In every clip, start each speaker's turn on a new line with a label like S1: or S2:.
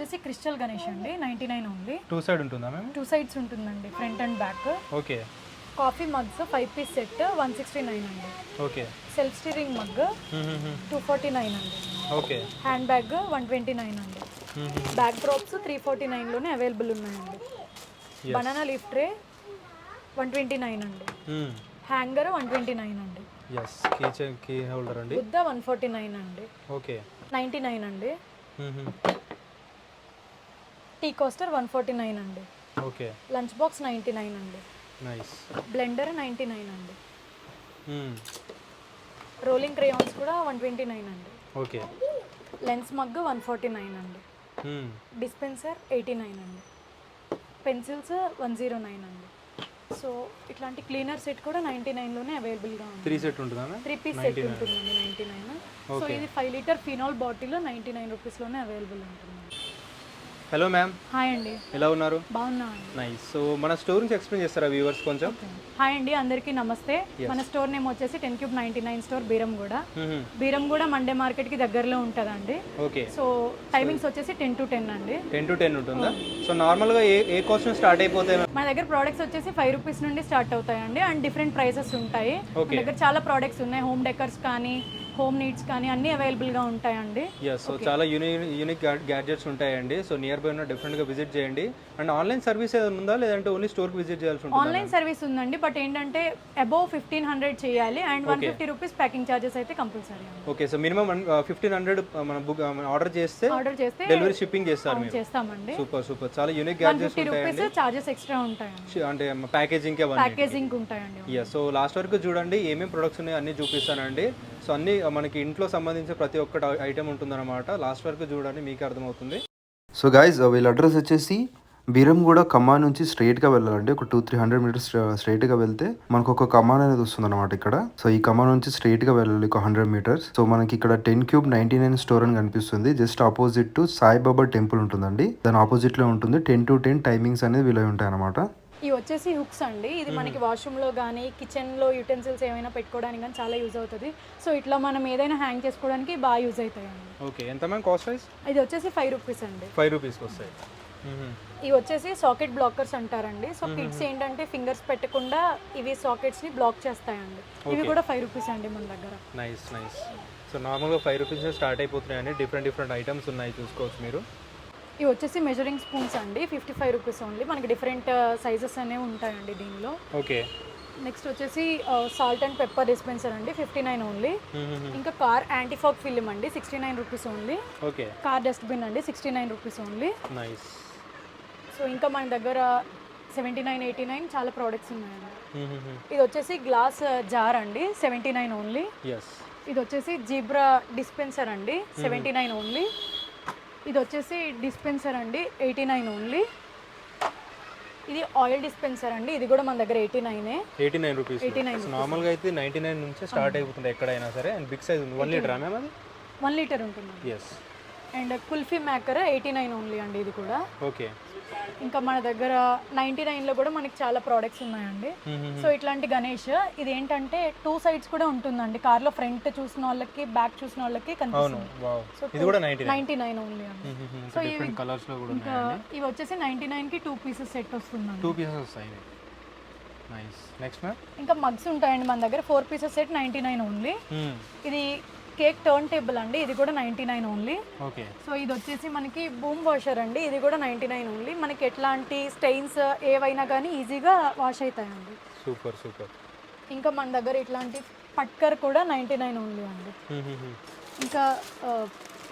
S1: వచ్చేసి క్రిస్టల్ గణేష్ అండి ninety nine ఉంది
S2: టూ సైడ్ ఉంటుందా మ్యామ్?
S1: టూ సైడ్స్ ఉంటుందండి front and back.
S2: Okay.
S1: Coffee mugs five piece set one sixty nine అండి.
S2: Okay.
S1: Self stirring mug two forty nine అండి.
S2: Okay.
S1: Hand bag one twenty nine అండి back drops three forty నైన్లోనే available ఉన్నాయండి. Banana leaf tray one twenty nine అండి hanger one twenty nine అండి
S2: yes key holder అండి.
S1: Buddha one forty nine అండి.
S2: Okay.
S1: Ninety nine అండి tea coaster one forty nine అండి.
S2: Okay.
S1: Lunch box ninety nine అండి.
S2: Nice.
S1: Blender ninety nine అండి. Rolling crayons కూడా one twenty nine అండి.
S2: Okay.
S1: Lens mug one forty nine అండి. Dispenser eighty nine అండి. Pencils one zero nine అండి. So ఇట్లాంటి cleaner set కూడా నైంటీ నైన్లోనే అవైలబుల్గా ఉంది.
S2: త్రీ సెట్ ఉంటుందా
S1: త్రీ పీస్ సెట్ ఉంటుందండి నైంటీ నైన్. సో ఇది five litre phenol bottle ninety nine రూపీస్లోనే available ఉంటుంది
S2: హలో మ్యామ్
S1: హాయ్ అండి.
S2: ఎలా ఉన్నారు?
S1: బాగున్నా
S2: నైస్ సో మన స్టోర్ నుంచి ఎక్స్ప్లెయిన్ చేస్తారా వ్యూవర్స్ కొంచెం?
S1: హాయ్ అండి అందరికీ నమస్తే. మన స్టోర్ నేమ్ వచ్చేసి ten cube ninety nine store Beeramguda Beeramguda Monday మార్కెట్కి దగ్గరలో ఉంటుందండి.
S2: ఓకే
S1: సో టైమింగ్స్ వచ్చేసి టెన్ టు టెన్ అండి.
S2: టెన్ టు టెన్ ఉంటుందా? సో నార్మల్గా ఏ ఏ కాస్ట్ నుంచి స్టార్ట్ అయిపోతాయి
S1: మన దగ్గర ప్రోడక్ట్స్ వచ్చేసి ఫైవ్ రూపీస్ నుండి స్టార్ట్ అవుతాయండి. అండ్ డిఫరెంట్ ప్రైసెస్ ఉంటాయి. మన దగ్గర చాలా ప్రోడక్ట్స్ ఉన్నాయి. హోమ్ డెకర్స్ కానీ హోమ్ నీడ్స్ కానీ అన్నీ అవైలబుల్గా ఉంటాయండి.
S2: సో చాలా యూనిక్ యూనిక్ గ్యాడ్జెట్స్ ఉంటాయండి. సో నియర్ బై ఉన్న డెఫినెట్గా విజిట్ చేయండి. అండ్ ఆన్లైన్ సర్వీస్ ఏదైనా ఉందా? లేదంటే ఓన్లీ స్టోర్కి విజిట్ చేయాల్సి ఉంటుందా
S1: ఆన్లైన్ సర్వీస్ ఉందండి. బట్ ఏంటంటే అబౌవ్ ఫిఫ్టీన్ హండ్రెడ్ చేయాలి and one fifty rupees packing charges అయితే compulsory
S2: okay. So minimum fifteen hundred మన బుక్ ఆర్డర్ చేస్తే
S1: ఆర్డర్ చేస్తే
S2: డెలివరీ షిప్పింగ్ చేస్తారు మీరు.
S1: చేస్తామండి.
S2: Super super. చాలా unique gadgets
S1: fifty rupees charges extra ఉంటాయండి.
S2: ఉంటాయి అంటే ప్యాకేజింగ్
S1: ప్యాకేజింగ్ ఉంటాయండి.
S2: ఎస్ సో లాస్ట్ వరకు చూడండి ఏమేమి ప్రొడక్ట్స్ ఉన్నాయో అన్నీ చూపిస్తానండి. సో అన్నీ మనకి ఇంట్లో సంబంధించిన ప్రతి ఒక్క ఐటెం ఉంటుందన్నమాట. లాస్ట్ వరకు చూడండి మీకు అర్థమవుతుంది.
S3: సో గాయస్ వీళ్ళ అడ్రస్ వచ్చేసి బీరంగూడ కమాన్ నుంచి స్ట్రైట్గా వెళ్ళాలండి. ఒక టూ త్రీ హండ్రెడ్ మీటర్స్ స్ట్రైట్గా వెళ్తే మనకు ఒక కమాన్ అనేది వస్తుంది అనమాట ఇక్కడ. సో ఈ కమాన్ నుంచి స్ట్రైట్గా వెళ్ళాలి ఒక హండ్రెడ్ మీటర్స్. సో మనకి ఇక్కడ ten cube ninety nine store అని కనిపిస్తుంది. Just opposite to Saibaba temple ఉంటుందండి. దాని ఆపోజిట్లో ఉంటుంది టెన్ టు టెన్ టైమింగ్స్ అనేది వీళ్ళు ఉంటాయి అనమాట
S1: ఇవి వచ్చేసి హుక్స్ అండి. ఇది మనకి వాష్రూమ్లో కానీ కిచెన్లో యూటెన్సిల్స్ ఏమైనా పెట్టుకోవడానికి కానీ చాలా యూజ్ అవుతుంది. సో ఇట్లా మనం ఏదైనా హ్యాంగ్ చేసుకోవడానికి బాగా యూజ్ అవుతాయండి.
S2: ఓకే. ఎంత మ్యామ్ కాస్ట్ ప్రైస్?
S1: ఇది వచ్చేసి ఫైవ్ రూపీస్ అండి.
S2: ఫైవ్ రూపీస్కి వస్తాయి.
S1: ఇవి వచ్చేసి సాకెట్ బ్లాకర్స్ అంటారండి. సో కిడ్స్ ఏంటంటే ఫింగర్స్ పెట్టకుండా ఇవి సాకెట్స్ని బ్లాక్ చేస్తాయండి. ఇవి కూడా ఫైవ్ రూపీస్ అండి మన దగ్గర.
S2: Nice nice. సో నార్మల్గా ఫైవ్ రూపీస్ స్టార్ట్ అయిపోతున్నాయండి. డిఫరెంట్ డిఫరెంట్ ఐటమ్స్ ఉన్నాయి చూసుకోవచ్చు మీరు.
S1: ఇవి వచ్చేసి మెజరింగ్ స్పూన్స్ అండి. Fifty five rupees only. మనకి డిఫరెంట్ సైజెస్ అనేవి ఉంటాయండి దీనిలో.
S2: ఓకే.
S1: నెక్స్ట్ వచ్చేసి సాల్ట్ అండ్ పెప్పర్ డిస్పెన్సర్ అండి. Fifty nine only. ఇంకా కార్ యాంటీఫాగ్ ఫిల్మ్ అండి. Sixty nine rupees only.
S2: Okay.
S1: Car dustbin అండి. Sixty nine rupees only.
S2: Nice.
S1: So ఇంకా మన దగ్గర సెవెంటీ నైన్ ఎయిటీ నైన్ చాలా ప్రోడక్ట్స్ ఉన్నాయండి. ఇది వచ్చేసి గ్లాస్ జార్ అండి సెవెంటీ నైన్ ఓన్లీ ఇది వచ్చేసి జీబ్రా డిస్పెన్సర్ అండి సెవెంటీ నైన్ ఓన్లీ ఇది వచ్చేసి డిస్పెన్సర్ అండి ఎయిటీ నైన్ ఓన్లీ ఇది ఆయిల్ డిస్పెన్సర్ అండి ఇది కూడా మన దగ్గర ఎయిటీ నైనే
S2: ఎయిటీ నైన్ రూపీస్
S1: 89
S2: నార్మల్గా అయితే నైంటీ నైన్ నుంచి స్టార్ట్ అయిపోతుంది ఎక్కడైనా సరే. అండ్ బిగ్ సైజ్ ఉంది. వన్ లీటర్ అది
S1: వన్ లీటర్ ఉంటుంది
S2: yes
S1: and kulfi maker eighty nine only అండి ఇది కూడా.
S2: ఓకే.
S1: ఇంకా మన దగ్గర నైంటీ నైన్లో కూడా మనకి చాలా ప్రోడక్ట్స్ ఉన్నాయండి. సో ఇట్లాంటి గణేష్ ఇది ఏంటంటే టూ సైడ్స్ కూడా ఉంటుందండి. కార్లో ఫ్రంట్ చూసిన వాళ్ళకి బ్యాక్ చూసిన వాళ్ళకి కనిపిస్తుంది.
S2: వావ్.
S1: So,
S2: ఇది కూడా నైంటీ నైన్.
S1: ఓన్లీ అండి.
S2: కలర్స్లో కూడా
S1: ఇంకా ఇవి వచ్చేసి నైంటీ నైన్కి టూ పీసెస్ సెట్ వస్తుందండి.
S2: టూ పీసెస్ వస్తాయి. నెక్స్ట్
S1: ఇంకా మగ్స్ ఉంటాయండి మన దగ్గర. Four pieces set ninety nine only. ఇది కేక్ టర్న్ టేబుల్ అండి ఇది కూడా ninety nine only.
S2: Okay.
S1: So ఇది వచ్చేసి మనకి బూమ్ వాషర్ అండి ఇది కూడా నైంటీ నైన్ ఓన్లీ. మనకి ఎట్లాంటి స్టెయిన్స్ ఏవైనా కానీ ఈజీగా వాష్ అవుతాయండి.
S2: Super super.
S1: ఇంకా మన దగ్గర ఇట్లాంటి పట్కర్ కూడా నైంటీ నైన్ ఓన్లీ అండి. ఇంకా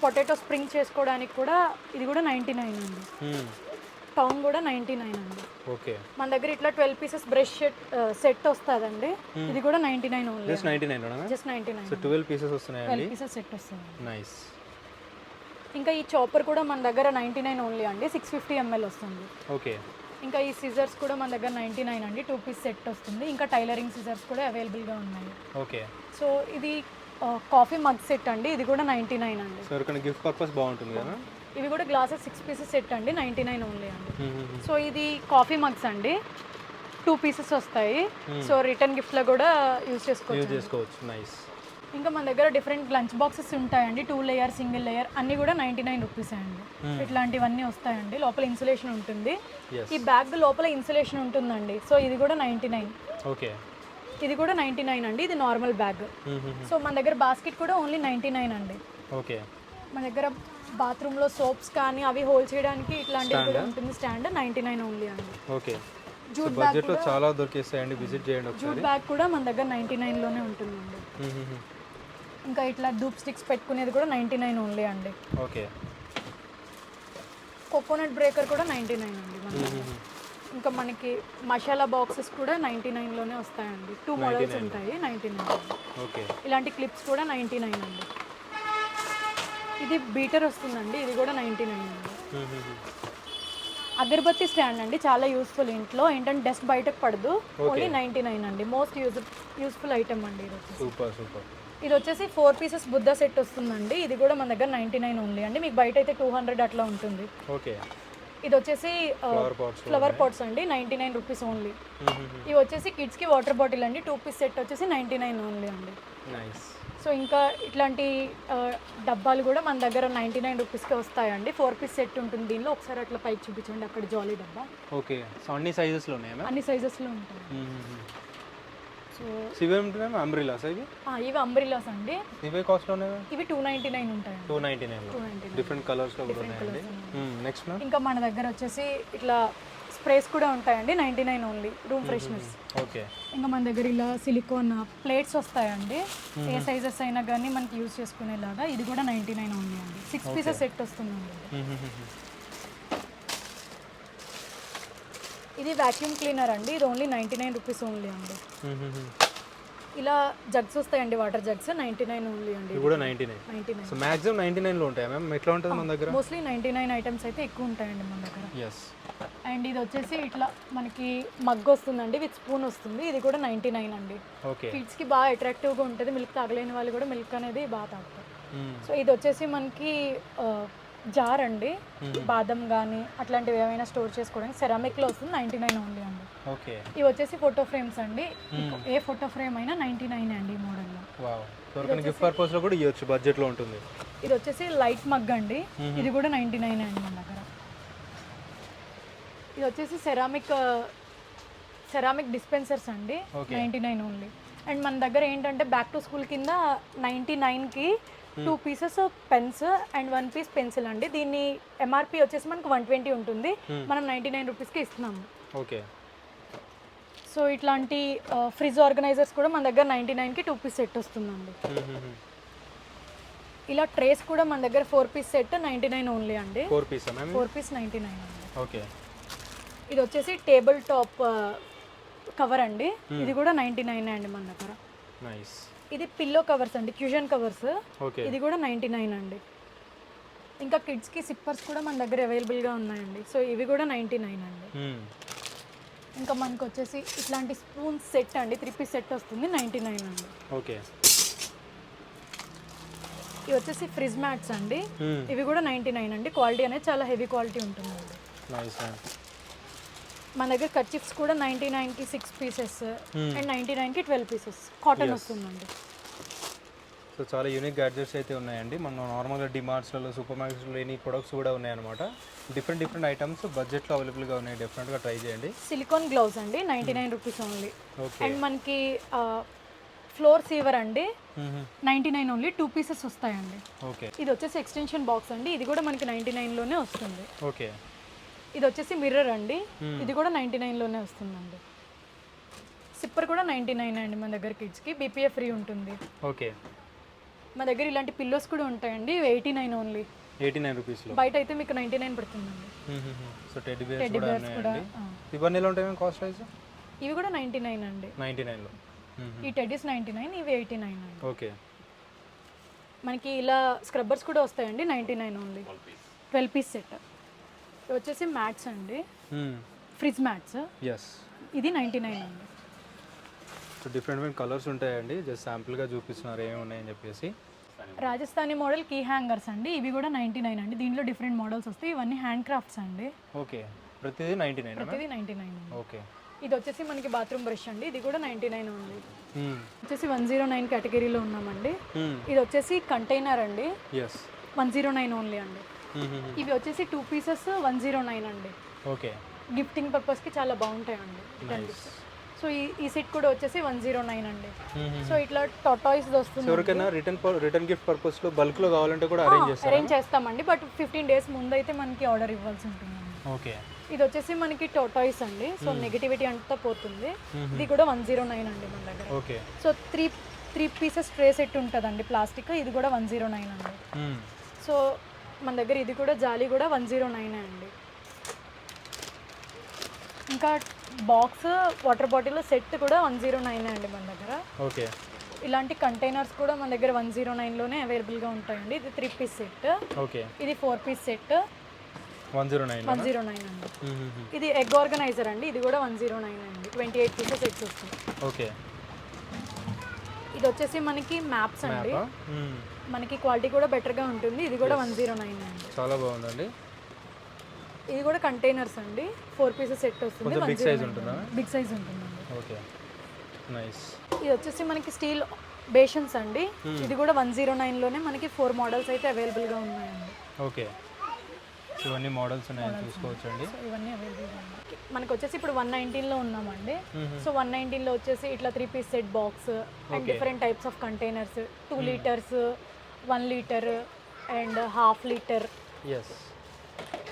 S1: పొటాటో స్ప్రింగ్ చేసుకోవడానికి కూడా ఇది కూడా నైంటీ నైన్ అండి. టౌన్ కూడా నైంటీ నైన్ అండి.
S2: ఓకే.
S1: మన దగ్గర ఇట్లా twelve pieces brush set set వస్తుందండి. ఇది కూడా ninety nine only
S2: just ninety nine
S1: just nine.
S2: So twelve pieces వస్తున్నాయండి.
S1: ట్వెల్వ్ పీసెస్ సెట్ వస్తుంది
S2: నైస్
S1: ఇంకా ఈ చాపర్ కూడా మన దగ్గర నైంటీ నైన్ ఓన్లీ అండి. సిక్స్ ఫిఫ్టీ ఎంఎల్ వస్తుంది.
S2: ఓకే
S1: ఇంకా ఈ సిజర్స్ కూడా మన దగ్గర నైంటీ నైన్ అండి. టూ పీస్ సెట్ వస్తుంది. ఇంకా టైలరింగ్ సిజర్స్ కూడా అవైలబుల్గా ఉన్నాయి.
S2: ఓకే
S1: సో ఇది కాఫీ మగ్ సెట్ అండి. ఇది కూడా నైంటీ నైన్ అండి.
S2: సో గిఫ్ట్ పర్పస్ బాగుంటుంది కదా?
S1: ఇవి కూడా గ్లాసెస్ సిక్స్ పీసెస్ సెట్ అండి నైంటీ నైన్ ఓన్లీ అండి. సో ఇది కాఫీ మగ్స్ అండి. టూ పీసెస్ వస్తాయి. సో రిటర్న్ గిఫ్ట్లో కూడా యూజ్ చేసుకోవచ్చు.
S2: నైస్
S1: ఇంకా మన దగ్గర డిఫరెంట్ లంచ్ బాక్సెస్ ఉంటాయండి. టూ లేయర్ సింగిల్ లేయర్ అన్నీ కూడా నైంటీ నైన్ రూపీస్ అండి. ఇట్లాంటివన్నీ వస్తాయండి. లోపల ఇన్సులేషన్ ఉంటుంది. ఈ బ్యాగ్ లోపల ఇన్సులేషన్ ఉంటుందండి. సో ఇది కూడా నైంటీ నైన్.
S2: ఓకే
S1: ఇది కూడా నైంటీ నైన్ అండి. ఇది నార్మల్ బ్యాగ్ సో మన దగ్గర బాస్కెట్ కూడా ఓన్లీ నైంటీ నైన్ అండి.
S2: ఓకే
S1: మన దగ్గర బాత్రూంలో సోప్స్ కానీ అవి హోల్డ్ చేయడానికి ఇట్లాంటివి కూడా ఉంటుంది. స్టాండ్ నైంటీ నైన్ ఓన్లీ అండి.
S2: ఓకే.
S1: జూట్ బ్యాగ్
S2: బడ్జెట్లో చాలా దొరికేస్తాయండి విజిట్ చేయండి
S1: జూట్ బ్యాగ్ కూడా మన దగ్గర నైంటీ నైన్లోనే ఉంటుందండి. ఇంకా ఇట్లా ధూప్ స్టిక్స్ పెట్టుకునేది కూడా నైంటీ నైన్ ఓన్లీ అండి.
S2: ఓకే.
S1: కోకోనట్ బ్రేకర్ కూడా నైంటీ నైన్ అండి మన దగ్గర. ఇంకా మనకి మసాలా బాక్సెస్ కూడా నైంటీ నైన్లోనే వస్తాయండి. టూ మోడల్స్ ఉంటాయి నైంటీ నైన్
S2: ఓకే.
S1: ఇలాంటి క్లిప్స్ కూడా నైంటీ నైన్ అండి. ఇది బీటర్ వస్తుందండి. ఇది కూడా నైంటీ నైన్ అండి అగరబత్తి స్టాండ్ అండి. చాలా యూస్ఫుల్ ఇంట్లో. ఏంటంటే డస్ట్ బయటకు పడదు. ఓన్లీ నైంటీ నైన్ అండి. మోస్ట్ యూజ్ యూస్ఫుల్ ఐటమ్ అండి ఇది వచ్చేసి.
S2: Super super.
S1: ఇది వచ్చేసి ఫోర్ పీసెస్ బుద్ధ సెట్ వస్తుందండి. ఇది కూడా మన దగ్గర నైంటీ నైన్ ఓన్లీ అండి. మీకు బయట అయితే టూ హండ్రెడ్ అట్లా ఉంటుంది.
S2: ఓకే.
S1: ఇది వచ్చేసి
S2: ఫ్లవర్ పాట్స్
S1: ఫ్లవర్ పాట్స్ అండి. Ninety nine rupees only. ఇవి వచ్చేసి కిడ్స్కి వాటర్ బాటిల్ అండి. టూ పీస్ సెట్ వచ్చేసి నైంటీ నైన్ ఓన్లీ అండి.
S2: నైస్.
S1: సో ఇంకా ఇట్లాంటి డబ్బాలు కూడా మన దగ్గర నైంటీ నైన్ రూపీస్కి వస్తాయండి. ఫోర్ పీస్ సెట్ ఉంటుంది దీనిలో. ఒకసారి అట్లా పైకి చూపించండి. అక్కడ జాలీ డబ్బా.
S2: ఓకే. సో అన్ని సైజెస్లో ఉన్నాయా
S1: అన్ని సైజెస్లో ఉంటాయి. సో
S2: ఇవి అంబ్రిలాస్ ఇవి?
S1: అంబ్రిలాస్ అండి.
S2: ఇవే ఉన్నాయి
S1: ఇవి టూ నైన్ ఉంటాయండి.
S2: టూ నైంటీ డిఫరెంట్ కలర్స్లో కూడా ఉన్నాయండి. నెక్స్ట్
S1: ఇంకా మన దగ్గర వచ్చేసి ఇట్లా స్ప్రేస్ కూడా ఉంటాయండి ninety nine only room fresheners
S2: okay
S1: ఇంకా మన దగ్గర ఇలా సిలికాన్ ప్లేట్స్ వస్తాయండి ఏ సైజెస్ అయినా కానీ మనకి యూజ్ చేసుకునేలాగా ఇది కూడా నైంటీ నైన్ ఓన్లీ అండి సిక్స్ పీసెస్ సెట్ వస్తుందండి. ఇది వాక్యూమ్ క్లీనర్ అండి ఇది only ninety nine rupees only అండి ఇలా జగ్స్ వస్తాయండి water jugs ninety nine only అండి
S2: కూడా ninety nine
S1: ninety nine
S2: so maximum ninety నైన్లో ఉంటాయా మ్యామ్? ఎట్లా ఉంటుంది మన దగ్గర?
S1: మోస్ట్లీ నైంటీ నైన్ ఐటమ్స్ అయితే ఎక్కువ ఉంటాయండి మన దగ్గర.
S2: ఎస్
S1: అండ్ ఇది వచ్చేసి ఇట్లా మనకి మగ్ వస్తుందండి విత్ స్పూన్ వస్తుంది. ఇది కూడా నైంటీ నైన్ అండి
S2: ఓకే
S1: కిడ్స్కి బాగా అట్రాక్టివ్గా ఉంటుంది. మిల్క్ తాగలేని వాళ్ళు కూడా మిల్క్ అనేది బాగా తాగుతారు. సో ఇది వచ్చేసి మనకి జార్ అండి. బాదం కానీ అట్లాంటివి ఏమైనా స్టోర్ చేసుకోవడానికి సెరామిక్లో వస్తుంది నైంటీ నైన్ ఓన్లీ అండి.
S2: ఓకే.
S1: ఇవి వచ్చేసి ఫోటో ఫ్రేమ్స్ అండి. ఏ ఫోటో ఫ్రేమ్ అయినా నైంటీ నైన్ అండి ఈ మోడల్లో.
S2: వావ్. దొరకని గిఫ్ట్ పర్పస్లో కూడా ఇవ్వచ్చు బడ్జెట్లో ఉంటుంది.
S1: ఇది వచ్చేసి లైట్ మగ్ అండి. ఇది కూడా నైంటీ నైన్ అండి మన దగ్గర. ఇది వచ్చేసి సెరామిక్ సెరామిక్ డిస్పెన్సర్స్ అండి. Ninety nine only. అండ్ మన దగ్గర ఏంటంటే బ్యాక్ టు స్కూల్ కింద నైంటీ నైన్కి two pieces pens and one piece pencil అండి. దీన్ని ఎంఆర్పి వచ్చేసి మనకు వన్ ట్వంటీ ఉంటుంది. మనం నైంటీ నైన్ రూపీస్కి ఇస్తున్నాము.
S2: ఓకే.
S1: సో ఇట్లాంటి ఫ్రిడ్జ్ ఆర్గనైజర్స్ కూడా మన దగ్గర నైంటీ నైన్కి టూ పీస్ సెట్ వస్తుందండి. ఇలా ట్రేస్ కూడా మన దగ్గర four piece set ninety nine only అండి.
S2: Four Pisa
S1: four piece ninety nine
S2: okay.
S1: ఇది వచ్చేసి టేబుల్ టాప్ కవర్ అండి. ఇది కూడా నైంటీ నైన్ అండి మన దగ్గర.
S2: నైస్
S1: ఇది పిల్లో కవర్స్ అండి క్యూజన్ కవర్స్ ఇది కూడా నైంటీ నైన్ అండి. ఇంకా కిడ్స్కి సిప్పర్స్ కూడా మన దగ్గర అవైలబుల్గా ఉన్నాయండి. సో ఇవి కూడా నైంటీ నైన్ అండి ఇంకా మనకు వచ్చేసి ఇట్లాంటి స్పూన్ సెట్ అండి త్రీ పీస్ సెట్ వస్తుంది నైంటీ నైన్ అండి.
S2: ఓకే
S1: ఇవి వచ్చేసి ఫ్రిజ్ మ్యాట్స్ అండి. ఇవి కూడా నైంటీ నైన్ అండి. క్వాలిటీ అనేది చాలా హెవీ క్వాలిటీ ఉంటుందండి. మన దగ్గర కర్చిప్స్ కూడా నైంటీ నైన్కి సిక్స్ పీసెస్ అండ్ నైంటీ నైన్కి ట్వెల్వ్ పీసెస్ కాటన్ వస్తుందండి.
S2: సో చాలా యూనిక్ గ్యాడ్జెట్స్ అయితే ఉన్నాయండి. మన నార్మల్గా డిమార్ట్స్లలో సూపర్ మార్కెట్స్లో లేని ప్రొడక్ట్స్ కూడా ఉన్నాయన్నమాట. డిఫరెంట్ డిఫరెంట్ ఐటమ్స్ బడ్జెట్లో అవైలబుల్గా ఉన్నాయి. డెఫినెట్గా ట్రై చేయండి.
S1: సిలికాన్ గ్లౌస్ అండి. Ninety nine rupees only
S2: okay
S1: and మనకి ఫ్లోర్ సీవర్ అండి. Ninety nine only two pieces వస్తాయండి.
S2: ఓకే
S1: ఇది వచ్చేసి ఎక్స్టెన్షన్ బాక్స్ అండి. ఇది కూడా మనకి నైంటీ నైన్లోనే వస్తుంది.
S2: ఓకే
S1: ఇది వచ్చేసి మిర్రర్ అండి. ఇది కూడా నైంటీ నైన్లోనే వస్తుందండి. సిప్పర్ కూడా నైంటీ నైన్ అండి మన దగ్గర కిడ్స్కి బీపీఏ ఫ్రీ ఉంటుంది.
S2: ఓకే
S1: మా దగ్గర ఇలాంటి పిల్లోస్ కూడా ఉంటాయండి eighty nine only
S2: eighty nine రూపీస్లో
S1: బయట అయితే మీకు నైంటీ నైన్ పడుతుందండి.
S2: సో టెడ్డీ బేర్స్
S1: టెడ్డీ
S2: కూడా ఉన్నాయండి. ఇవన్నీ ఎలా ఉంటాయి కాస్ట్ ప్రైస్
S1: ఇవి కూడా నైంటీ నైన్ అండి.
S2: నైంటీ నైన్లో
S1: ఈ టెడ్డీస్ నైంటీ నైన్ ఇవి ఎయిటీ నైన్ అండి.
S2: ఓకే
S1: మనకి ఇలా స్క్రబ్బర్స్ కూడా వస్తాయండి ninety nine only twelve piece set ఇవి వచ్చేసి మ్యాట్స్ అండి. ఫ్రిజ్ మ్యాట్స్
S2: ఎస్
S1: ఇది నైంటీ నైన్ అండి.
S2: సో డిఫరెంట్ డిఫరెంట్ కలర్స్ ఉంటాయండి. జస్ట్ శాంపుల్గా చూపిస్తున్నారు ఏమేమి ఉన్నాయని చెప్పేసి.
S1: రాజస్థానీ మోడల్ కీ హ్యాంగర్స్ అండి. ఇవి కూడా నైంటీ నైన్ అండి. దీంట్లో డిఫరెంట్ మోడల్స్ వస్తాయి. ఇవన్నీ హ్యాండ్ క్రాఫ్ట్స్ అండి.
S2: ఓకే. ప్రతిదీ నైంటీ నైన్
S1: ప్రతిదీ నైంటీ నైన్
S2: ఓకే.
S1: ఇది వచ్చేసి మనకి బాత్రూమ్ బ్రష్ అండి. ఇది కూడా నైంటీ నైన్ ఉంది. వచ్చేసి వన్ జీరో నైన్ కేటగిరీలో ఉన్నామండి. ఇది వచ్చేసి కంటైనర్ అండి. వన్ జీరో నైన్ ఓన్లీ అండి. ఇవి వచ్చేసి two pieces one zero nine అండి.
S2: ఓకే.
S1: గిఫ్టింగ్ పర్పస్కి చాలా బాగుంటాయండి. రిటర్న్ గిఫ్ట్స్ సో ఈ ఈ సెట్ కూడా వచ్చేసి వన్ జీరో నైన్ అండి. సో ఇట్లా టొటాయిస్ వస్తుంది.
S2: ఎవరికైనా రిటర్న్ రిటర్న్ గిఫ్ట్ పర్పస్లో బల్క్లో కావాలంటే కూడా అరేంజ్ చేస్తారు?
S1: అరేంజ్ చేస్తామండి బట్ ఫిఫ్టీన్ డేస్ ముందు అయితే మనకి ఆర్డర్ ఇవ్వాల్సి ఉంటుందండి.
S2: ఓకే.
S1: ఇది వచ్చేసి మనకి టోటాయిస్ అండి సో నెగిటివిటీ అంతా పోతుంది. ఇది కూడా వన్ జీరో నైన్ అండి మన దగ్గర.
S2: Okay.
S1: So three three pieces tray set ఉంటుందండి ప్లాస్టిక్ ఇది కూడా వన్ జీరో నైన్ అండి. సో మన దగ్గర ఇది కూడా జాలి కూడా వన్ జీరో నైన్ అండి. ఇంకా బాక్స్ వాటర్ బాటిల్ సెట్ కూడా వన్ జీరో నైన్ అండి మన దగ్గర.
S2: ఓకే.
S1: ఇలాంటి కంటైనర్స్ కూడా మన దగ్గర వన్ జీరో నైన్లోనే అవైలబుల్గా ఉంటాయండి. ఇది త్రీ పీస్ సెట్
S2: ఓకే.
S1: ఇది four piece set
S2: one zero nine
S1: one zero nine అండి. ఇది ఎగ్ ఆర్గనైజర్ అండి. ఇది కూడా వన్ జీరో నైన్ అండి. ట్వంటీ ఎయిట్ పీసెస్ ఎగ్స్ వస్తుంది.
S2: ఓకే.
S1: ఇది వచ్చేసి మనకి మ్యాప్స్ అండి. మనకి క్వాలిటీ కూడా బెటర్గా ఉంటుంది. ఇది కూడా వన్ జీరో నైన్ అండి.
S2: చాలా బాగుందండి.
S1: ఇది కూడా కంటైనర్స్ అండి. ఫోర్ పీసెస్ సెట్ వస్తుంది.
S2: బిగ్ సైజ్ ఉంటుందా?
S1: బిగ్ సైజ్ ఉంటుందండి.
S2: ఓకే. నైస్
S1: ఇది వచ్చేసి మనకి స్టీల్ బేషన్స్ అండి.
S2: Hmm.
S1: ఇది కూడా వన్ జీరో నైన్లోనే మనకి ఫోర్ మోడల్స్ అయితే అవైలబుల్గా ఉన్నాయండి.
S2: ఓకే. ఇవన్నీ మోడల్స్ ఉన్నాయని చూసుకోవచ్చు అండి
S1: సో ఇవన్నీ అవైలబుల్గా మనకి వచ్చేసి ఇప్పుడు వన్ నైన్టీన్లో ఉన్నామండి. సో వన్ నైన్టీన్లో వచ్చేసి ఇట్లా three piece set box and different types of containers two litres one litre and half litre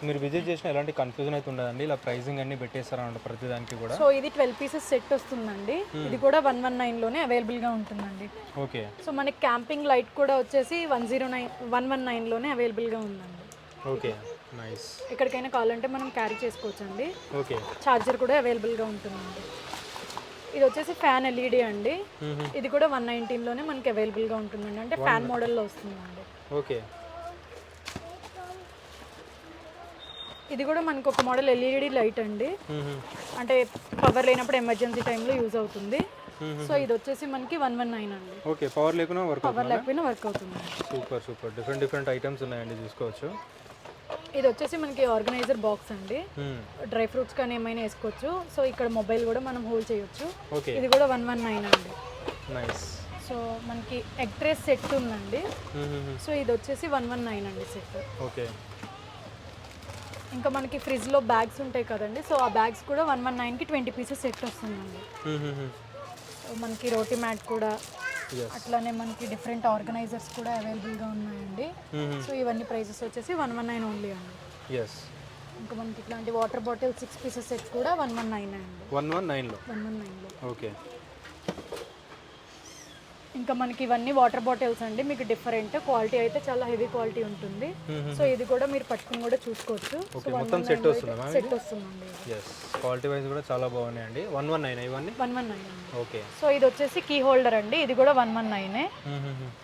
S2: మీరు విజిట్ చేసిన ఎలాంటి కన్ఫ్యూజన్ అయితే ఉండదండి. ఇలా ప్రైజింగ్ అన్ని పెట్టేస్తారన్నమాట ప్రతి దానికి కూడా.
S1: సో ఇది ట్వెల్వ్ పీసెస్ సెట్ వస్తుందండి. ఇది కూడా వన్ వన్ నైన్లోనే అవైలబుల్గా ఉంటుందండి.
S2: ఓకే.
S1: సో మనకి క్యాంపింగ్ లైట్ కూడా వచ్చేసి one zero nine one one నైన్లోనే అవైలబుల్గా ఉందండి.
S2: ఓకే. నైస్
S1: ఎక్కడికైనా కావాలంటే మనం క్యారీ చేసుకోవచ్చు అండి
S2: ఓకే.
S1: ఛార్జర్ కూడా అవైలబుల్గా ఉంటుందండి. ఇది వచ్చేసి ఫ్యాన్ ఎల్ఈడి అండి. ఇది కూడా వన్ నైన్టీన్లోనే మనకి అవైలబుల్గా ఉంటుందండి. అంటే ఫ్యాన్ మోడల్లో వస్తుందండి.
S2: ఓకే.
S1: ఇది కూడా మనకు ఒక మోడల్ ఎల్ఈడి లైట్ అండి. అంటే పవర్ లేనప్పుడు ఎమర్జెన్సీ టైంలో యూజ్ అవుతుంది. సో ఇది వచ్చేసి మనకి వన్ వన్ నైన్ అండి.
S2: ఓకే పవర్ లేకుండా వర్క్
S1: పవర్ లేకపోయినా వర్క్ అవుతుంది.
S2: Super super different different items ఉన్నాయండి చూసుకోవచ్చు.
S1: ఇది వచ్చేసి మనకి ఆర్గనైజర్ బాక్స్ అండి. డ్రై ఫ్రూట్స్ కానీ ఏమైనా వేసుకోవచ్చు. సో ఇక్కడ మొబైల్ కూడా మనం హోల్డ్ చేయొచ్చు. ఇది కూడా వన్ వన్ నైన్ అండి.
S2: నైస్
S1: సో మనకి ఎగ్ ట్రేస్ సెట్ ఉందండి సో ఇది వచ్చేసి వన్ వన్ నైన్ అండి సెట్
S2: ఓకే
S1: ఇంకా మనకి ఫ్రిడ్జ్లో బ్యాగ్స్ ఉంటాయి కదండి. సో ఆ బ్యాగ్స్ కూడా వన్ వన్ నైన్కి ట్వంటీ పీసెస్ సెట్ వస్తుందండి. సో మనకి రోటీ మ్యాట్ కూడా. అట్లానే మనకి డిఫరెంట్ ఆర్గనైజర్స్ కూడా అవైలబుల్గా ఉన్నాయండి. సో ఇవన్నీ ప్రైసెస్ వచ్చేసి వన్ వన్ నైన్ ఓన్లీ అండి. ఇంకా మనకి ఇట్లాంటి water bottle six pieces set కూడా వన్ వన్ నైన్ అండి.
S2: వన్ వన్ నైన్లో.
S1: వన్ వన్ నైన్లో.
S2: ఓకే.
S1: ఇంకా మనకి ఇవన్నీ వాటర్ బాటిల్స్ అండి. మీకు డిఫరెంట్ క్వాలిటీ అయితే చాలా హెవీ క్వాలిటీ ఉంటుంది. సో ఇది కూడా మీరు పట్టుకుని కూడా చూసుకోవచ్చు. సో
S2: మొత్తం సెట్ వస్తుందా
S1: సెట్ వస్తుందండి
S2: క్వాలిటీ వైజ్ కూడా చాలా బాగున్నాయండి. వన్ వన్ నైన్ ఇవన్నీ?
S1: One one nine
S2: okay
S1: so ఇది వచ్చేసి కీ హోల్డర్ అండి. ఇది కూడా వన్ వన్ నైనే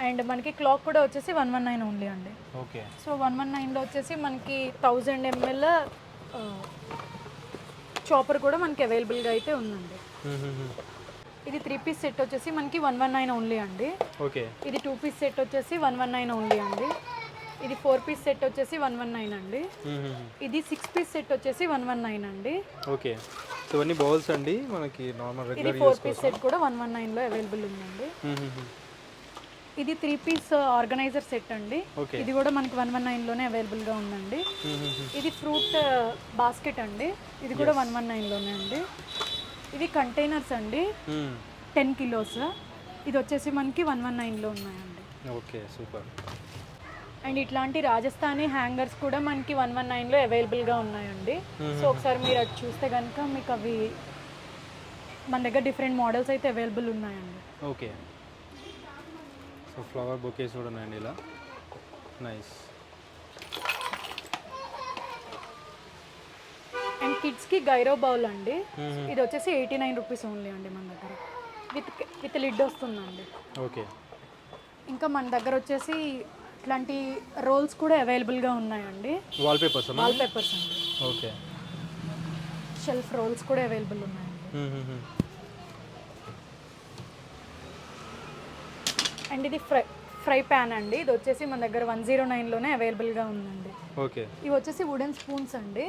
S1: అండ్ మనకి క్లాక్ కూడా వచ్చేసి వన్ వన్ నైన్ ఓన్లీ అండి.
S2: ఓకే
S1: సో వన్ వన్ నైన్లో వచ్చేసి మనకి థౌజండ్ ఎంఎల్ చాపర్ కూడా మనకి అవైలబుల్గా అయితే ఉందండి. ఇది త్రీ పీస్ సెట్ వచ్చేసి మనకి వన్ వన్ నైన్ ఓన్లీ అండి.
S2: ఓకే.
S1: ఇది టూ పీస్ సెట్ వచ్చేసి వన్ వన్ నైన్ ఓన్లీ అండి. ఇది ఫోర్ పీస్ సెట్ వచ్చేసి వన్ వన్ నైన్ అండి. ఇది సిక్స్ పీస్ సెట్ వచ్చేసి వన్ వన్ నైన్ అండి.
S2: ఓకే. సో ఇవన్నీ బౌల్స్ అండి మనకి నార్మల్
S1: ఇది
S2: రెగ్యులర్
S1: ఫోర్ పీస్ సెట్ కూడా వన్ వన్ నైన్లో అవైలబుల్ ఉందండి. ఇది త్రీ పీస్ ఆర్గనైజర్ సెట్ అండి. ఇది కూడా మనకి వన్ వన్ నైన్లోనే అవైలబుల్గా ఉందండి. ఇది ఫ్రూట్ బాస్కెట్ అండి. ఇది కూడా వన్ వన్ నైన్లోనే అండి. ఇది కంటైనర్స్ అండి. టెన్ కిలోస్ ఇది వచ్చేసి మనకి వన్ వన్ నైన్లో ఉన్నాయండి.
S2: Okay super.
S1: అండ్ ఇట్లాంటి రాజస్థానీ హ్యాంగర్స్ కూడా మనకి వన్ వన్ నైన్లో అవైలబుల్గా ఉన్నాయండి. సో ఒకసారి మీరు అది చూస్తే కనుక మీకు అవి మన దగ్గర డిఫరెంట్ మోడల్స్ అయితే అవైలబుల్ ఉన్నాయండి.
S2: ఓకే. సో ఫ్లవర్ బొకేస్ కూడా ఉన్నాయండి ఇలా. నైస్
S1: అండ్ కిడ్స్కి గైరో బౌల్ అండి. ఇది వచ్చేసి ఎయిటీ నైన్ రూపీస్ ఓన్లీ అండి మన దగ్గర. విత్ విత్ లిడ్ వస్తుందండి.
S2: ఓకే.
S1: ఇంకా మన దగ్గర వచ్చేసి ఇట్లాంటి రోల్స్ కూడా అవైలబుల్గా ఉన్నాయండి.
S2: వాల్ పేపర్స్ అమ్మా?
S1: వాల్ పేపర్స్ అండి.
S2: ఓకే.
S1: షెల్ఫ్ రోల్స్ కూడా అవైలబుల్ ఉన్నాయండి. అండ్ ఇది ఫ్రై ఫ్రై ప్యాన్ అండి. ఇది వచ్చేసి మన దగ్గర వన్ జీరో నైన్లోనే అవైలబుల్గా ఉందండి.
S2: ఓకే.
S1: ఇవి వచ్చేసి వుడెన్ స్పూన్స్ అండి.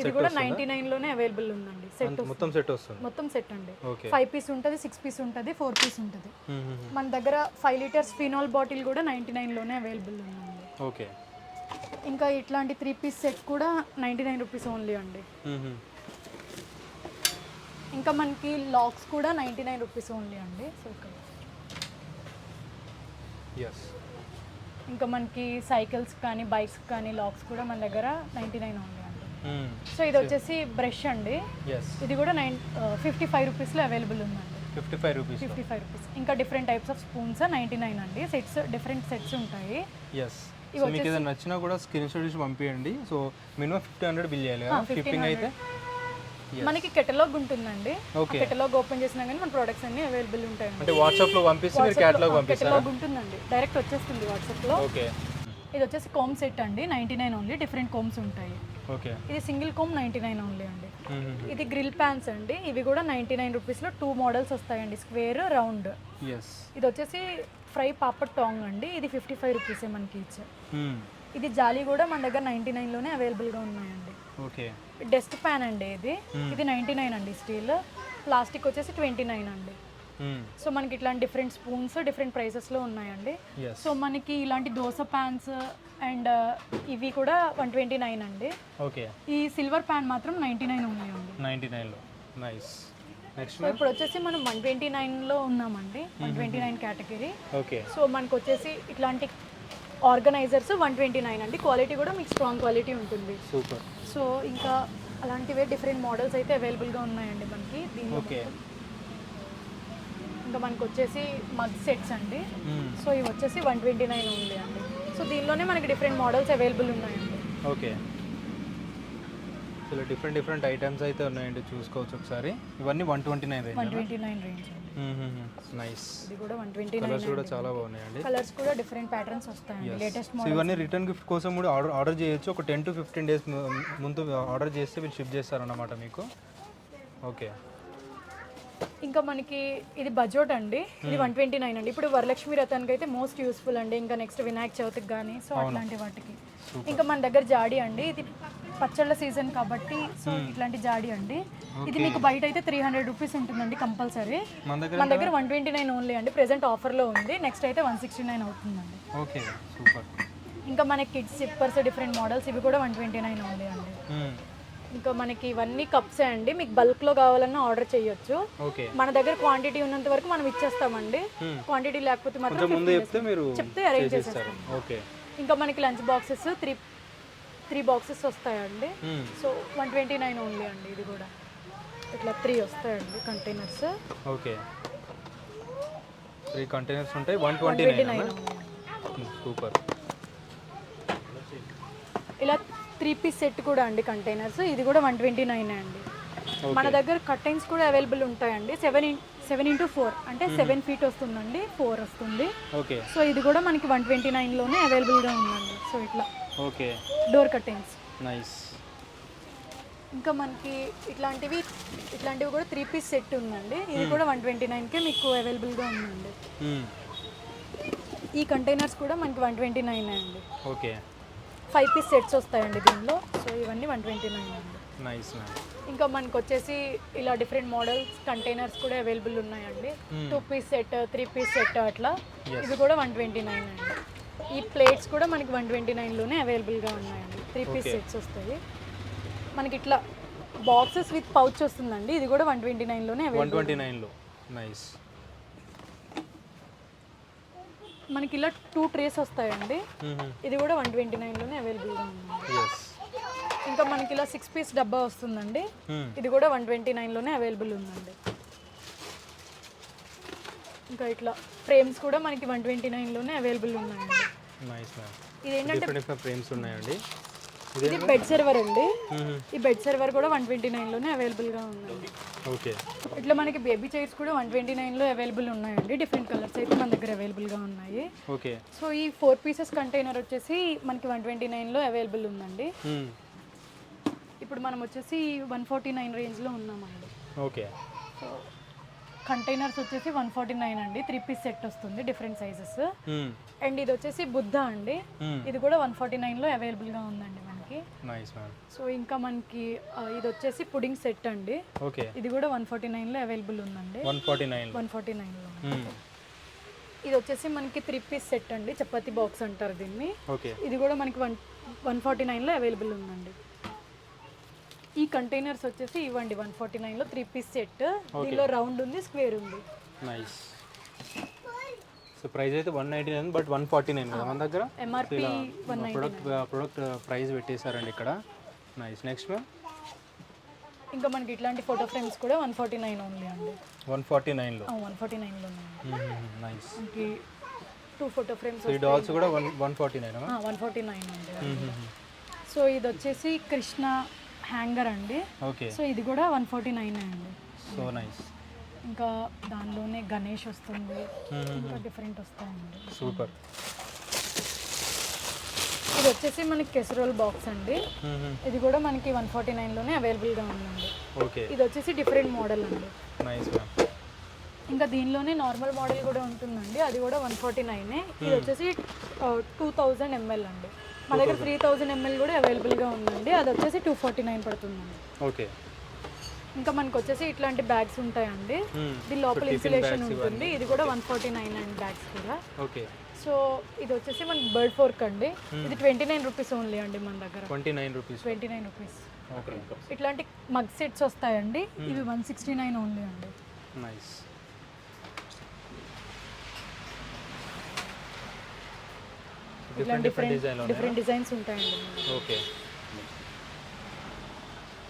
S1: ఇది కూడా నైంటీ నైన్లోనే అవైలబుల్ ఉందండి. సెట్
S2: మొత్తం సెట్ వస్తుంది.
S1: మొత్తం సెట్ అండి. ఫైవ్ పీస్ ఉంటుంది సిక్స్ పీస్ ఉంటుంది ఫోర్ పీస్ ఉంటుంది. మన దగ్గర ఫైవ్ లీటర్స్ ఫినాల్ బాటిల్ కూడా నైంటీ నైన్లోనే అవైలబుల్ ఉందండి.
S2: ఓకే.
S1: ఇంకా ఇట్లాంటి త్రీ పీస్ సెట్ కూడా నైంటీ నైన్ రూపీస్ ఓన్లీ అండి. ఇంకా మనకి లాక్స్ కూడా నైంటీ నైన్ రూపీస్ ఓన్లీ అండి. సో ఇంకా మనకి సైకిల్స్ కానీ బైక్స్ కానీ లాక్స్ కూడా మన దగ్గర నైంటీ నైన్ ఓన్లీ అండి సో ఇది వచ్చేసి బ్రష్ అండి. ఇది కూడా నైన్ ఫిఫ్టీ ఫైవ్ రూపీస్లో అవైలబుల్ ఉందండి
S2: fifty five rupees
S1: fifty five rupees. ఇంకా different types of spoons ninety nine అండి. సెట్స్ డిఫరెంట్ సెట్స్ ఉంటాయి.
S2: ఎస్ మీకు ఏదైనా నచ్చినా కూడా స్క్రీన్ షాట్ ఇచ్చి పంపించండి so minimum fifty hundred bill చేయాలి కదా? షిప్పింగ్ అయితే
S1: మనకి కెటలాగ్ ఉంటుందండి. కెటలాగ్ ఓపెన్ చేసినా కానీ మన ప్రొడక్ట్స్ అన్ని అవైలబుల్ ఉంటాయి
S2: అంటే వాట్సాప్లో పంపిస్తే మీరు పంపిస్తారా?
S1: కెటలాగ్ ఉంటుందండి. డైరెక్ట్ వచ్చేస్తుంది వాట్సాప్లో
S2: ఓకే
S1: ఇది వచ్చేసి కోమ్ సెట్ అండి. Ninety nine only different combs ఉంటాయి.
S2: ఓకే
S1: ఇది single comb ninety nine only అండి ఇది గ్రిల్ ప్యాన్స్ అండి. ఇవి కూడా నైంటీ నైన్ రూపీస్లో టూ మోడల్స్ వస్తాయండి. స్క్వేర్ రౌండ్ ఇది వచ్చేసి ఫ్రై పాపడ్ టాంగ్ అండి. ఇది ఫిఫ్టీ ఫైవ్ రూపీసే మనకి ఇచ్చే. ఇది జాలీ కూడా మన దగ్గర నైంటీ నైన్లోనే అవైలబుల్గా ఉన్నాయండి.
S2: ఓకే
S1: డస్ట్ ప్యాన్ అండి ఇది. ఇది నైంటీ నైన్ అండి స్టీల్. ప్లాస్టిక్ వచ్చేసి ట్వంటీ నైన్ అండి. సో మనకి ఇట్లాంటి డిఫరెంట్ స్పూన్స్ డిఫరెంట్ ప్రైసెస్లో ఉన్నాయండి. సో మనకి ఇలాంటి దోశ ప్యాన్స్ అండ్ ఇవి కూడా వన్ ట్వంటీ నైన్ అండి.
S2: ఓకే.
S1: ఈ సిల్వర్ ప్యాన్ మాత్రం నైంటీ నైన్ ఉన్నాయండి.
S2: నైంటీ నైన్లో. నైస్. నెక్స్ట్
S1: ఇప్పుడు వచ్చేసి మనం వన్ ట్వంటీ నైన్లో ఉన్నామండి one twenty nine category.
S2: Okay.
S1: So మనకు వచ్చేసి ఇట్లాంటి ఆర్గనైజర్స్ వన్ ట్వంటీ నైన్ అండి. క్వాలిటీ కూడా మీకు స్ట్రాంగ్ క్వాలిటీ ఉంటుంది.
S2: సూపర్.
S1: సో ఇంకా అలాంటివే డిఫరెంట్ మోడల్స్ అయితే అవైలబుల్గా ఉన్నాయండి మనకి. దీనిలో
S2: ఓకే.
S1: ఇంకా మనకు వచ్చేసి మగ్ సెట్స్ అండి. సో ఇవి వచ్చేసి వన్ ట్వంటీ నైన్ ఉంది అండి. సో దీనిలోనే మనకి డిఫరెంట్ మోడల్స్ అవైలబుల్ ఉన్నాయండి.
S2: ఓకే. ఇలా డిఫరెంట్ డిఫరెంట్ ఐటమ్స్ అయితే ఉన్నాయండి. చూసుకోవచ్చు ఒకసారి. ఇవన్నీ one twenty nine
S1: one twenty nine range
S2: nice
S1: ఇది కూడా వన్ ట్వంటీ
S2: కలర్స్
S1: నైన్
S2: కూడా చాలా బాగున్నాయండి.
S1: కలర్స్ కూడా డిఫరెంట్ ప్యాటర్న్స్ వస్తాయండి. లేటెస్ట్
S2: సో ఇవన్నీ రిటర్న్ గిఫ్ట్ కోసం కూడా ఆర్డర్ ఆర్డర్ చేయొచ్చు. ఒక టెన్ టు ఫిఫ్టీన్ డేస్ ముందు ఆర్డర్ చేస్తే వీళ్ళు షిప్ చేస్తారన్నమాట మీకు. ఓకే
S1: ఇంకా మనకి ఇది బడ్జెట్ అండి. ఇది వన్ ట్వంటీ నైన్ అండి. ఇప్పుడు వరలక్ష్మి రథానికి అయితే మోస్ట్ యూస్ఫుల్ అండి. ఇంకా నెక్స్ట్ వినాయక చవితికి కానీ సో అట్లాంటి వాటికి. ఇంకా మన దగ్గర జాడి అండి. ఇది పచ్చళ్ళ సీజన్ కాబట్టి సో ఇట్లాంటి జాడి అండి. ఇది మీకు బయట అయితే త్రీ హండ్రెడ్ రూపీస్ ఉంటుందండి కంపల్సరీ.
S2: మన దగ్గర
S1: వన్ ట్వంటీ నైన్ ఓన్లీ అండి. ప్రెసెంట్ ఆఫర్లో ఉంది. నెక్స్ట్ అయితే వన్ సిక్స్టీ నైన్ అవుతుందండి.
S2: ఓకే సూపర్
S1: ఇంకా మనకి కిడ్స్ సిప్పర్స్ డిఫరెంట్ మోడల్స్ ఇవి కూడా వన్ ట్వంటీ నైన్ ఓన్లీ అండి ఇంకా మనకి ఇవన్నీ కప్సే అండి. మీకు బల్క్లో కావాలన్నా ఆర్డర్ చేయొచ్చు. మన దగ్గర క్వాంటిటీ ఉన్నంత వరకు మనం ఇచ్చేస్తామండి. క్వాంటిటీ లేకపోతే మాత్రం
S2: చెప్తే
S1: అరేంజ్ చేసేస్తాం. ఇంకా మనకి lunch boxes three three boxes వస్తాయండి. So one twenty nine only అండి ఇది కూడా. ఇట్లా త్రీ వస్తాయండి కంటైనర్స్.
S2: ఓకే. త్రీ కంటైనర్స్ ఉంటాయి వన్ ట్వంటీ నైన్? సూపర్.
S1: ఇలా త్రీ పీస్ సెట్ కూడా అండి కంటైనర్స్. ఇది కూడా వన్ ట్వంటీ నైన్ అండి. మన దగ్గర కర్టైన్స్ కూడా అవైలబుల్ ఉంటాయండి. Seven seven into four. అంటే సెవెన్ ఫీట్ వస్తుందండి ఫోర్ వస్తుంది.
S2: ఓకే.
S1: సో ఇది కూడా మనకి వన్ ట్వంటీ నైన్లోనే అవైలబుల్గా ఉందండి. సో ఇట్లా.
S2: ఓకే.
S1: డోర్ కర్టైన్స్
S2: నైస్
S1: ఇంకా మనకి ఇట్లాంటివి ఇట్లాంటివి కూడా త్రీ పీస్ సెట్ ఉందండి. ఇది కూడా వన్ ట్వంటీ నైన్కే మీకు అవైలబుల్గా ఉందండి. ఈ కంటైనర్స్ కూడా మనకి వన్ ట్వంటీ నైన్ అండి.
S2: ఓకే.
S1: ఫైవ్ పీస్ సెట్స్ వస్తాయండి దీనిలో. సో ఇవన్నీ వన్ ట్వంటీ నైన్ అండి.
S2: నైస్
S1: ఇంకా మనకు వచ్చేసి ఇలా డిఫరెంట్ మోడల్స్ కంటైనర్స్ కూడా అవైలబుల్ ఉన్నాయండి. Two piece set three piece set అట్లా. ఇవి కూడా వన్ ట్వంటీ నైన్ అండి. ఈ ప్లేట్స్ కూడా మనకి వన్ ట్వంటీ నైన్లోనే అవైలబుల్గా ఉన్నాయండి. త్రీ పీస్ సెట్స్ వస్తాయి. మనకి ఇట్లా బాక్సెస్ విత్ పౌచ్ వస్తుందండి. ఇది కూడా వన్ ట్వంటీ నైన్లోనే
S2: వన్ ట్వంటీ నైన్లో. నైస్
S1: మనకి ఇలా టూ ట్రేస్ వస్తాయండి. ఇది కూడా వన్ ట్వంటీ నైన్లోనే అవైలబుల్గా ఉంది. ఇంకా మనకి ఇలా సిక్స్ పీస్ డబ్బా వస్తుందండి. ఇది కూడా వన్ ట్వంటీ నైన్లోనే అవైలబుల్ ఉందండి. ఇంకా ఇట్లా ఫ్రేమ్స్ కూడా మనకి వన్ ట్వంటీ నైన్లోనే అవైలబుల్ ఉన్నాయండి.
S2: నైస్ మ్యామ్
S1: ఇది ఏంటంటే
S2: డిఫరెంట్ డిఫరెంట్ ఫ్రేమ్స్ ఉన్నాయండి.
S1: ఇది బెడ్ సర్వర్ అండి. ఈ బెడ్ సర్వర్ కూడా వన్ ట్వంటీ నైన్లోనే అవైలబుల్గా ఉందండి
S2: ఓకే.
S1: ఇట్లా మనకి బేబీ చైర్స్ కూడా వన్ ట్వంటీ నైన్లో అవైలబుల్ ఉన్నాయండి. డిఫరెంట్ కలర్స్ అయితే మన దగ్గర అవైలబుల్గా ఉన్నాయి.
S2: ఓకే.
S1: సో ఈ ఫోర్ పీసెస్ కంటైనర్ వచ్చేసి మనకి వన్ ట్వంటీ నైన్లో అవైలబుల్ ఉందండి. ఇప్పుడు మనం వచ్చేసి వన్ ఫార్టీ నైన్ రేంజ్లో ఉన్నామండి.
S2: ఓకే.
S1: సో కంటైనర్స్ వచ్చేసి వన్ ఫార్టీ నైన్ అండి. త్రీ పీస్ సెట్ వస్తుంది డిఫరెంట్ సైజెస్. అండ్ ఇది వచ్చేసి బుద్ధ అండి.
S2: Hmm.
S1: ఇది కూడా వన్ ఫార్టీ నైన్లో అవైలబుల్గా ఉందండి మనకి.
S2: నైస్ మ్యామ్
S1: సో ఇంకా మనకి ఇది వచ్చేసి పుడింగ్ సెట్ అండి.
S2: ఓకే
S1: ఇది కూడా వన్ ఫార్టీ నైన్లో అవైలబుల్ ఉందండి.
S2: One forty nine
S1: one forty నైన్లో
S2: Hmm.
S1: ఇది వచ్చేసి మనకి త్రీ పీస్ సెట్ అండి. చపాతీ బాక్స్ అంటారు దీన్ని.
S2: ఓకే
S1: ఇది కూడా మనకి వన్ వన్ ఫార్టీ నైన్లో అవైలబుల్ ఉందండి. ఈ కంటైనర్స్ వచ్చేసి ఇవ్వండి వన్ ఫార్టీ నైన్లో త్రీ పీస్ సెట్ దీనిలో రౌండ్ ఉంది స్క్వేర్ ఉంది.
S2: నైస్ సో ప్రైస్ అయితే one ninety nine but one forty nine కదా మన దగ్గర? ప్రొడక్ట్ ప్రొడక్ట్ ప్రైస్ పెట్టేశారండి ఇక్కడ. నైస్ నెక్స్ట్ మ్యామ్
S1: ఇంకా మనకి ఇట్లాంటి ఫోటో ఫ్రేమ్స్ కూడా వన్ ఫార్టీ నైన్ ఓన్లీ అండి.
S2: వన్ ఫార్టీ నైన్లో.
S1: వన్ ఫార్టీ నైన్లో
S2: నైస్
S1: టూ ఫోటో ఫ్రేమ్స్
S2: ఈ డాల్స్ కూడా one one forty nine
S1: one forty nine అండి. సో ఇది వచ్చేసి కృష్ణ హ్యాంగర్ అండి.
S2: ఓకే
S1: సో ఇది కూడా వన్ ఫార్టీ నైన్ అండి.
S2: సో నైస్
S1: ఇంకా దానిలోనే గణేష్ వస్తుంది. ఇంకా డిఫరెంట్ వస్తాయండి.
S2: సూపర్.
S1: ఇది వచ్చేసి మనకి కెసరోల్ బాక్స్ అండి. ఇది కూడా మనకి వన్ ఫార్టీ నైన్లోనే అవైలబుల్గా ఉందండి.
S2: ఓకే.
S1: ఇది వచ్చేసి డిఫరెంట్ మోడల్ అండి.
S2: నైస్
S1: ఇంకా దీనిలోనే నార్మల్ మోడల్ కూడా ఉంటుందండి. అది కూడా వన్ ఫార్టీ నైనే. ఇది వచ్చేసి టూ థౌజండ్ ఎంఎల్ అండి. మా దగ్గర త్రీ థౌజండ్ ఎంఎల్ కూడా అవైలబుల్గా ఉందండి. అది వచ్చేసి టూ ఫార్టీ నైన్ పడుతుందండి.
S2: ఓకే.
S1: ఇంకా మనకు వచ్చేసి ఇట్లాంటి బ్యాగ్స్ ఉంటాయండి. దీని లోపల ఇన్సులేషన్ ఉంటుంది. ఇది కూడా వన్ ఫార్టీ నైన్ అండి బ్యాగ్స్ కూడా.
S2: ఓకే
S1: సో ఇది వచ్చేసి మనకి బర్డ్ ఫోర్క్ అండి. ఇది ట్వంటీ నైన్ రూపీస్ ఓన్లీ అండి మన దగ్గర.
S2: Twenty nine rupees
S1: twenty nine rupees
S2: okay
S1: ఇట్లాంటి మగ్ సెట్స్ వస్తాయండి. ఇవి వన్ సిక్స్టీ నైన్ ఓన్లీ అండి
S2: నైస్
S1: ఇట్లాంటి
S2: డిఫరెంట్
S1: డిఫరెంట్ డిజైన్స్ ఉంటాయండి.
S2: ఓకే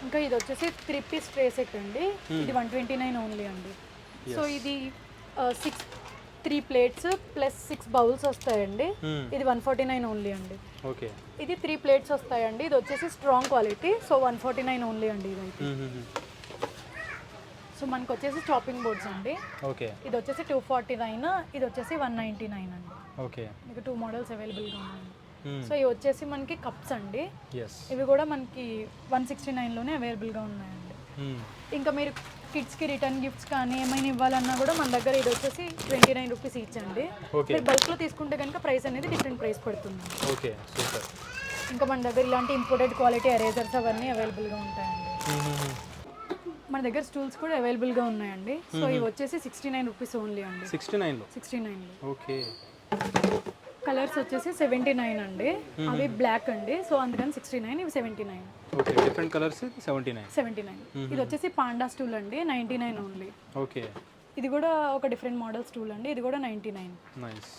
S1: ఇంకా ఇది వచ్చేసి త్రీ పీస్ ట్రే సెట్ అండి. ఇది వన్ ట్వంటీ నైన్ ఓన్లీ అండి. సో ఇది six three plates plus six bowls వస్తాయండి. ఇది వన్ ఫార్టీ నైన్ ఓన్లీ అండి.
S2: ఓకే
S1: ఇది త్రీ ప్లేట్స్ వస్తాయండి. ఇది వచ్చేసి strong quality so one forty nine only అండి ఇదైతే సో మనకు వచ్చేసి చాపింగ్ బోర్డ్స్ అండి.
S2: ఓకే
S1: ఇది వచ్చేసి టూ ఫార్టీ నైన్ ఇది వచ్చేసి వన్ నైంటీ నైన్ అండి.
S2: ఓకే
S1: మీకు టూ మోడల్స్ అవైలబుల్గా ఉన్నాయండి సో ఇవి వచ్చేసి మనకి కప్స్ అండి. ఇవి కూడా మనకి వన్ సిక్స్టీ నైన్లోనే అవైలబుల్గా ఉన్నాయండి. ఇంకా మీరు కిడ్స్కి రిటర్న్ గిఫ్ట్స్ కానీ ఏమైనా ఇవ్వాలన్నా కూడా మన దగ్గర ఇది వచ్చేసి ట్వంటీ నైన్ రూపీస్ ఈచ్ అండి మీరు బల్క్లో తీసుకుంటే కనుక ప్రైస్ అనేది డిఫరెంట్ ప్రైస్ పడుతుంది.
S2: ఓకే సూపర్
S1: ఇంకా మన దగ్గర ఇలాంటి ఇంపోర్టెడ్ క్వాలిటీ ఎరేజర్స్ అవన్నీ అవైలబుల్గా ఉంటాయండి. మన దగ్గర స్టూల్స్ కూడా అవైలబుల్గా ఉన్నాయండి. సో ఇవి వచ్చేసి సిక్స్టీ నైన్ రూపీస్ ఓన్లీ అండి.
S2: సిక్స్టీ నైన్లో
S1: సిక్స్టీ నైన్లో
S2: ఓకే
S1: కలర్స్ వచ్చేసి సెవెంటీ నైన్ అండి. అవి బ్లాక్ అండి. సో అందుకని సిక్స్టీ నైన్ ఇవి seventy nine.
S2: Okay different colours seventy nine.
S1: Seventy nine. ఇది వచ్చేసి పాండా స్టూల్ అండి నైంటీ నైన్ ఓన్లీ.
S2: ఓకే.
S1: ఇది కూడా ఒక డిఫరెంట్ మోడల్ స్టూల్ అండి ఇది కూడా నైంటీ నైన్.
S2: నైస్.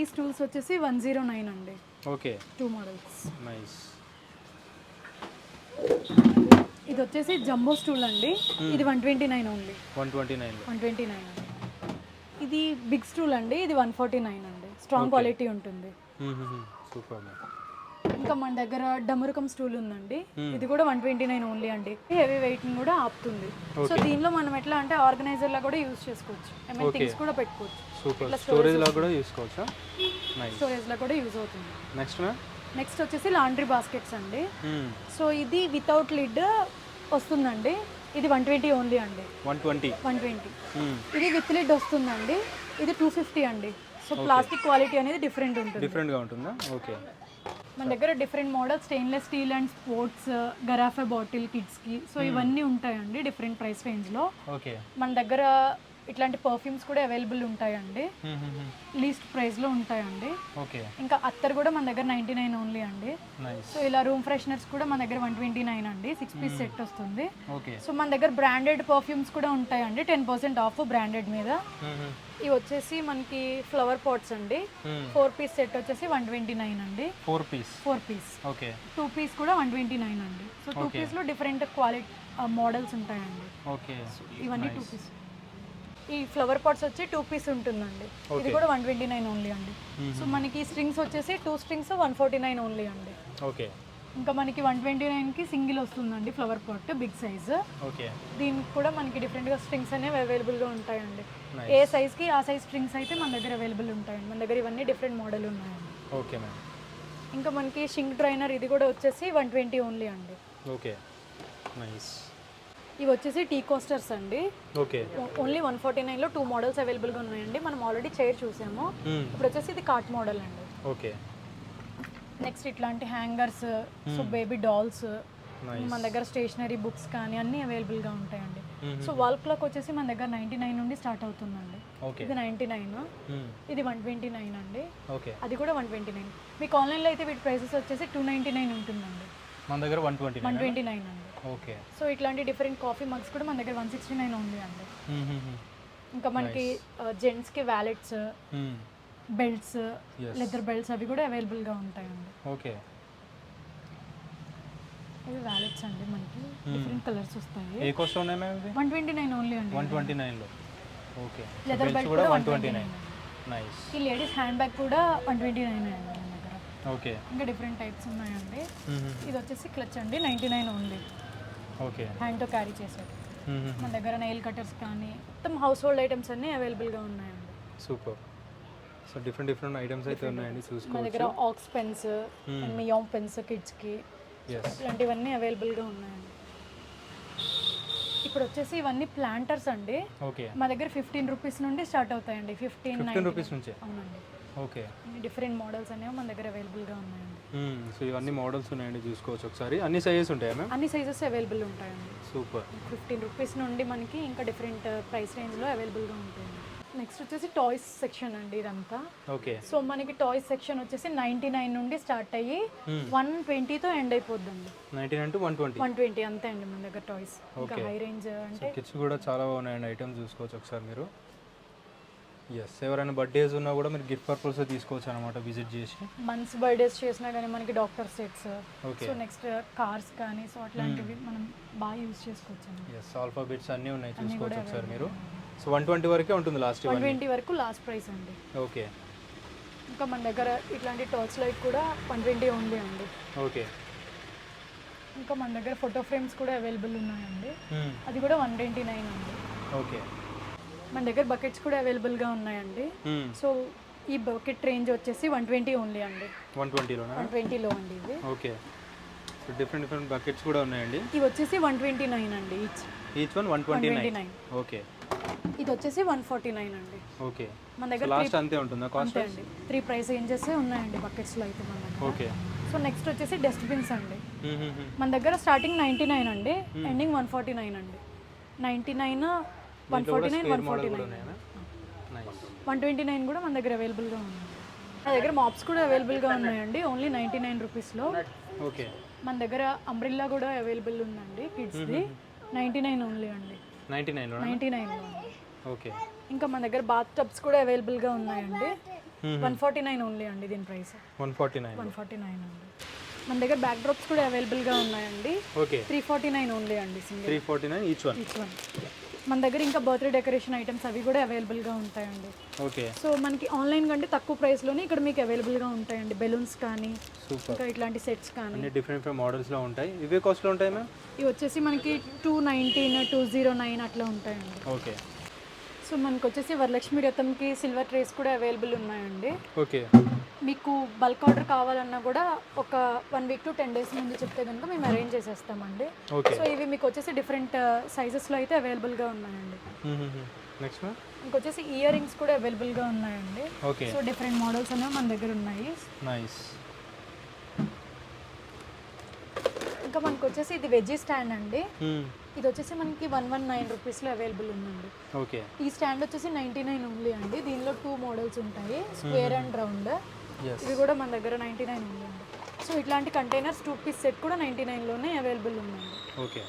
S1: ఈ స్టూల్స్ వచ్చేసి వన్ జీరో నైన్ అండి.
S2: ఓకే.
S1: Two models
S2: nice.
S1: ఇది వచ్చేసి జంబో స్టూల్ అండి. ఇది one twenty nine only.
S2: One twenty నైన్లో.
S1: వన్ ట్వంటీ నైన్ అండి. ఇది బిగ్ స్టూల్ అండి ఇది వన్ ఫార్టీ నైన్ అండి స్ట్రాంగ్ క్వాలిటీ ఉంటుంది.
S2: సూపర్
S1: ఇంకా మన దగ్గర డమరుకం స్టూల్ ఉందండి. ఇది కూడా వన్ ట్వంటీ నైన్ ఓన్లీ అండి హెవీ వెయిట్ కూడా ఆపుతుంది. సో దీనిలో మనం ఎట్లా అంటే ఆర్గనైజర్ లా కూడా యూజ్ చేసుకోవచ్చు. ఏమైనా థింగ్స్ కూడా పెట్టుకోవచ్చు.
S2: సూపర్. స్టోరేజ్ లా కూడా చూసుకోవచ్చా? నైస్
S1: స్టోరేజ్ లా కూడా యూజ్ అవుతుంది.
S2: నెక్స్ట్ మ్యామ్
S1: నెక్స్ట్ వచ్చేసి లాండ్రీ బాస్కెట్స్ అండి. సో ఇది వితౌట్ లిడ్ వస్తుందండి. ఇది వన్ ట్వంటీ ఓన్లీ అండి.
S2: One twenty?
S1: One twenty. ఇది విత్ లిడ్ వస్తుందండి. ఇది టూ ఫిఫ్టీ అండి. సో ప్లాస్టిక్ క్వాలిటీ అనేది డిఫరెంట్ ఉంటుంది.
S2: డిఫరెంట్గా ఉంటుందా? ఓకే.
S1: మన దగ్గర different model stainless steel and sports carafe bottle కిడ్స్కి. సో ఇవన్నీ ఉంటాయండి డిఫరెంట్ ప్రైస్ రేంజ్లో.
S2: ఓకే.
S1: మన దగ్గర ఇట్లాంటి పర్ఫ్యూమ్స్ కూడా అవైలబుల్ ఉంటాయండి. లీస్ట్ ప్రైస్లో ఉంటాయండి.
S2: ఓకే.
S1: ఇంకా అత్తర్ కూడా మన దగ్గర నైంటీ నైన్ ఓన్లీ అండి సో ఇలా రూమ్ ఫ్రెషనర్స్ కూడా మన దగ్గర వన్ ట్వంటీ నైన్ అండి సిక్స్ పీస్ సెట్ వస్తుంది. సో మన దగ్గర బ్రాండెడ్ పర్ఫ్యూమ్స్ కూడా ఉంటాయండి. టెన్ పర్సెంట్ ఆఫ్ బ్రాండెడ్ మీద. ఇవి వచ్చేసి మనకి ఫ్లవర్ పాట్స్ అండి. ఫోర్ పీస్ సెట్ వచ్చేసి వన్ ట్వంటీ నైన్ అండి.
S2: Four piece
S1: four piece
S2: okay.
S1: Two piece కూడా వన్ ట్వంటీ నైన్ అండి సో టూ పీస్లో డిఫరెంట్ క్వాలిటీ మోడల్స్ ఉంటాయండి.
S2: ఓకే.
S1: ఇవన్నీ టూ పీస్ ఈ ఫ్లవర్ పాట్స్ వచ్చి టూ పీస్ ఉంటుందండి. ఇది కూడా వన్ ట్వంటీ నైన్ ఓన్లీ అండి సో మనకి స్ట్రింగ్స్ వచ్చేసి two strings one forty nine only అండి.
S2: ఓకే
S1: ఇంకా మనకి వన్ ట్వంటీ నైన్కి సింగిల్ వస్తుందండి flower pot big size
S2: okay
S1: దీనికి కూడా మనకి డిఫరెంట్గా స్ట్రింగ్స్ అనేవి అవైలబుల్గా ఉంటాయండి. ఏ సైజ్కి ఆ సైజ్ స్ట్రింగ్స్ అయితే మన దగ్గర అవైలబుల్ ఉంటాయండి. మన దగ్గర ఇవన్నీ డిఫరెంట్ మోడల్ ఉన్నాయండి.
S2: ఓకే మ్యామ్
S1: ఇంకా మనకి షింక్ డ్రైనర్ ఇది కూడా వచ్చేసి వన్ ట్వంటీ ఓన్లీ అండి.
S2: ఓకే నైస్
S1: ఇవి వచ్చేసి టీ కోస్టర్స్ అండి.
S2: ఓకే.
S1: ఓన్లీ వన్ ఫార్టీ నైన్లో టూ మోడల్స్ అవైలబుల్గా ఉన్నాయండి. మనం ఆల్రెడీ చైర్ చూసాము. ఇప్పుడు వచ్చేసి ఇది కార్ట్ మోడల్ అండి.
S2: ఓకే.
S1: నెక్స్ట్ ఇట్లాంటి హ్యాంగర్స్ సో బేబీ డాల్స్. మన దగ్గర స్టేషనరీ బుక్స్ కానీ అన్నీ అవైలబుల్గా ఉంటాయండి. సో వాల్ క్లాక్ వచ్చేసి మన దగ్గర నైంటీ నైన్ నుండి స్టార్ట్ అవుతుందండి.
S2: ఓకే.
S1: ఇది నైంటీ నైన్. ఇది వన్ ట్వంటీ నైన్ అండి.
S2: ఓకే.
S1: అది కూడా వన్ ట్వంటీ నైన్. మీకు ఆన్లైన్లో అయితే వీటి ప్రైసెస్ వచ్చేసి టూ నైంటీ నైన్ ఉంటుందండి.
S2: మన దగ్గర one twenty
S1: one twenty nine అండి.
S2: ఓకే.
S1: సో ఇట్లాంటి డిఫరెంట్ కాఫీ మగ్స్ కూడా మన దగ్గర వన్ సిక్స్టీ నైన్ ఉంది అండి. ఇంకా మనకి జెంట్స్కి వ్యాలెట్స్ బెల్ట్స్. లెదర్ బెల్ట్స్ అవి కూడా అవైలబుల్గా ఉంటాయండి.
S2: ఓకే.
S1: ఇవి వ్యాలెట్స్ అండి మనకి. డిఫరెంట్ కలర్స్ వస్తాయి.
S2: ఏ కాస్ట్ ఉన్నాయి మ్యామ్
S1: ట్వంటీ నైన్ ఓన్లీ అండి.
S2: వన్ ట్వంటీ నైన్లో ఓకే.
S1: లెదర్ బెల్ట్
S2: కూడా
S1: కూడా
S2: one
S1: one
S2: twenty
S1: twenty
S2: nine
S1: nine
S2: nice
S1: ఈ లేడీస్ హ్యాండ్ బ్యాగ్ కూడా వన్ ట్వంటీ నైన్ అండి మన దగ్గర.
S2: ఓకే.
S1: ఇంకా డిఫరెంట్ టైప్స్ ఉన్నాయండి. ఇది వచ్చేసి క్లచ్ అండి నైంటీ నైన్ ఓన్లీ
S2: ఓకే.
S1: హ్యాండ్తో క్యారీ చేసేది మన దగ్గర నెయిల్ కటర్స్ కానీ మొత్తం హౌస్ హోల్డ్ ఐటమ్స్ అన్నీ అవైలబుల్గా ఉన్నాయండి.
S2: Super. So different different items అయితే ఉన్నాయండి
S1: మన
S2: చూసుకోవచ్చు.
S1: దగ్గర ఆక్స్ పెన్స్ మియామ్ పెన్స్ కిడ్స్కి ఇలాంటివన్నీ అవైలబుల్గా ఉన్నాయండి. ఇప్పుడు వచ్చేసి ఇవన్నీ ప్లాంటర్స్ అండి.
S2: ఓకే.
S1: మా దగ్గర ఫిఫ్టీన్ రూపీస్ నుండి స్టార్ట్ అవుతాయండి ఫిఫ్టీన్
S2: రూపీస్ నుంచే?
S1: అవునండి.
S2: ఓకే.
S1: డిఫరెంట్ మోడల్స్ అనేవి మన దగ్గర అవైలబుల్గా ఉన్నాయండి.
S2: సో ఇవన్నీ మోడల్స్ ఉన్నాయండి చూసుకోవచ్చు ఒకసారి. అన్ని సైజెస్ ఉంటాయా మ్యామ్?
S1: అన్ని సైజెస్ అవైలబుల్ ఉంటాయండి.
S2: సూపర్.
S1: ఫిఫ్టీన్ రూపీస్ నుండి మనకి ఇంకా డిఫరెంట్ ప్రైస్ రేంజ్లో అవైలబుల్గా ఉంటాయండి. నెక్స్ట్ వచ్చేసి టాయ్స్ సెక్షన్ అండి ఇదంతా.
S2: ఓకే.
S1: సో మనకి టాయ్స్ సెక్షన్ వచ్చేసి నైంటీ నైన్ నుండి స్టార్ట్ అయ్యి వన్ ట్వంటీతో ఎండ్ అయిపోద్దండి.
S2: నైన్టీన్ అంటే వన్ ట్వంటీ
S1: వన్ ట్వంటీ అంతే అండి మన దగ్గర టాయ్స్ ఇంకా హై రేంజ్ అంటే
S2: కిడ్స్ కూడా చాలా బాగున్నాయండి ఐటమ్స్ చూసుకోవచ్చు ఒకసారి మీరు. ఎస్ ఎవరైనా బర్త్డేస్ ఉన్నా కూడా మీరు గిఫ్ట్ పర్పస్ తీసుకోవచ్చు అనమాట విజిట్ చేసి.
S1: మంత్స్ బర్త్డేస్ చేసినా కానీ మనకి doctor sets
S2: okay
S1: so next cars కానీ సో అట్లాంటివి మనం బాగా యూజ్ చేసుకోవచ్చు
S2: ఎస్ ఆల్ఫాబెట్స్ అన్నీ ఉన్నాయి చూసుకోవచ్చు ఒకసారి మీరు. సో వన్ ట్వంటీ వరకే ఉంటుంది లాస్ట్
S1: వన్ ట్వంటీ వరకు లాస్ట్ ప్రైస్ అండి.
S2: ఓకే
S1: ఇంకా మన దగ్గర ఇట్లాంటి టార్చ్ లైట్ కూడా వన్ ట్వంటీ ఉంది అండి.
S2: ఓకే
S1: ఇంకా మన దగ్గర ఫోటో ఫ్రేమ్స్ కూడా అవైలబుల్ ఉన్నాయండి.
S2: Hmm.
S1: అది కూడా వన్ ట్వంటీ నైన్ అండి.
S2: ఓకే
S1: మన దగ్గర బకెట్స్ కూడా అవైలబుల్గా ఉన్నాయండి. సో ఈ బకెట్ రేంజ్ వచ్చేసి వన్ ట్వంటీ ఓన్లీ అండి.
S2: వన్ ట్వంటీలోనా
S1: వన్ ట్వంటీలో అండి ఇవి.
S2: Okay so different different buckets కూడా ఉన్నాయండి.
S1: ఇవి వచ్చేసి వన్ ట్వంటీ నైన్ అండి each
S2: each one one twenty nine okay
S1: ఇది వచ్చేసి వన్ ఫార్టీ నైన్ అండి.
S2: ఓకే
S1: మన దగ్గర
S2: లాస్ట్ అంతే ఉంటుందా కాస్ట్
S1: అండి. త్రీ ప్రైస్ రేంజెస్ ఉన్నాయండి బకెట్స్లో అయితే మన దగ్గర.
S2: ఓకే
S1: సో నెక్స్ట్ వచ్చేసి డస్ట్బిన్స్ అండి. మన దగ్గర స్టార్టింగ్ నైంటీ నైన్ అండి ఎండింగ్ వన్ ఫార్టీ నైన్ అండి. Ninety nine one forty nine one forty nine.
S2: Nice
S1: one twenty nine కూడా మన దగ్గర అవైలబుల్గా ఉంది. మన దగ్గర మాప్స్ కూడా అవైలబుల్గా ఉన్నాయండి. ఓన్లీ నైంటీ నైన్ రూపీస్లో
S2: ఓకే
S1: మన దగ్గర అంబ్రిల్లా కూడా అవైలబుల్ ఉందండి కిడ్స్ది నైంటీ నైన్ ఓన్లీ అండి.
S2: నైంటీ నైన్లో
S1: నైంటీ నైన్లో
S2: ఓకే
S1: ఇంకా మన దగ్గర బాత్ టబ్స్ కూడా అవైలబుల్గా ఉన్నాయండి. వన్ ఫార్టీ నైన్ ఓన్లీ అండి దీని price
S2: one forty nine
S1: one forty nine అండి. మన దగ్గర బ్యాక్ డ్రాప్స్ కూడా అవైలబుల్గా ఉన్నాయండి.
S2: Okay
S1: three forty nine only అండి single.
S2: Three forty nine each one
S1: each one మన దగ్గర ఇంకా బర్త్డే డెకరేషన్ ఐటమ్స్ అవి కూడా అవైలబుల్గా ఉంటాయండి.
S2: ఓకే.
S1: సో మనకి ఆన్లైన్ కంటే తక్కువ ప్రైస్లోనే ఇక్కడ మీకు అవైలబుల్గా ఉంటాయండి. బెలూన్స్ కానీ
S2: సూపర్.
S1: ఇంకా ఇట్లాంటి సెట్స్ కానీ.
S2: అన్ని డిఫరెంట్ డిఫరెంట్ మోడల్స్లో ఉంటాయి. ఇవే కాస్ట్లో ఉంటాయి మ్యామ్?
S1: ఇవి వచ్చేసి మనకి two nineteen two zero nine అట్లా ఉంటాయండి.
S2: ఓకే.
S1: సో మనకు వచ్చేసి వరలక్ష్మి రథంకి సిల్వర్ ట్రేస్ కూడా అవైలబుల్ ఉన్నాయండి.
S2: ఓకే.
S1: మీకు బల్క్ ఆర్డర్ కావాలన్నా కూడా ఒక one week to ten days ముందు చెప్తే కనుక మేము అరేంజ్ చేసేస్తామండి. సో ఇవి మీకు వచ్చేసి డిఫరెంట్ సైజెస్లో అయితే అవైలబుల్గా ఉన్నాయండి.
S2: నెక్స్ట్
S1: ఇంకొచ్చేసి ఇయర్ రింగ్స్ కూడా అవైలబుల్గా ఉన్నాయండి.
S2: ఓకే
S1: సో డిఫరెంట్ మోడల్స్ అనేవి మన దగ్గర ఉన్నాయి.
S2: నైస్
S1: ఇంకా మనకు వచ్చేసి ఇది వెజ్జీ స్టాండ్ అండి. ఇది వచ్చేసి మనకి వన్ వన్ నైన్ రూపీస్లో అవైలబుల్ ఉందండి.
S2: ఓకే
S1: ఈ స్టాండ్ వచ్చేసి నైంటీ నైన్ ఓన్లీ అండి. దీనిలో టూ మోడల్స్ ఉంటాయి. స్క్వేర్ అండ్ రౌండ్ ఇవి కూడా మన దగ్గర నైంటీ నైన్ ఉందండి సో ఇట్లాంటి కంటైనర్స్ టూ పీస్ సెట్ కూడా నైంటీ నైన్లోనే అవైలబుల్ ఉందండి.
S2: ఓకే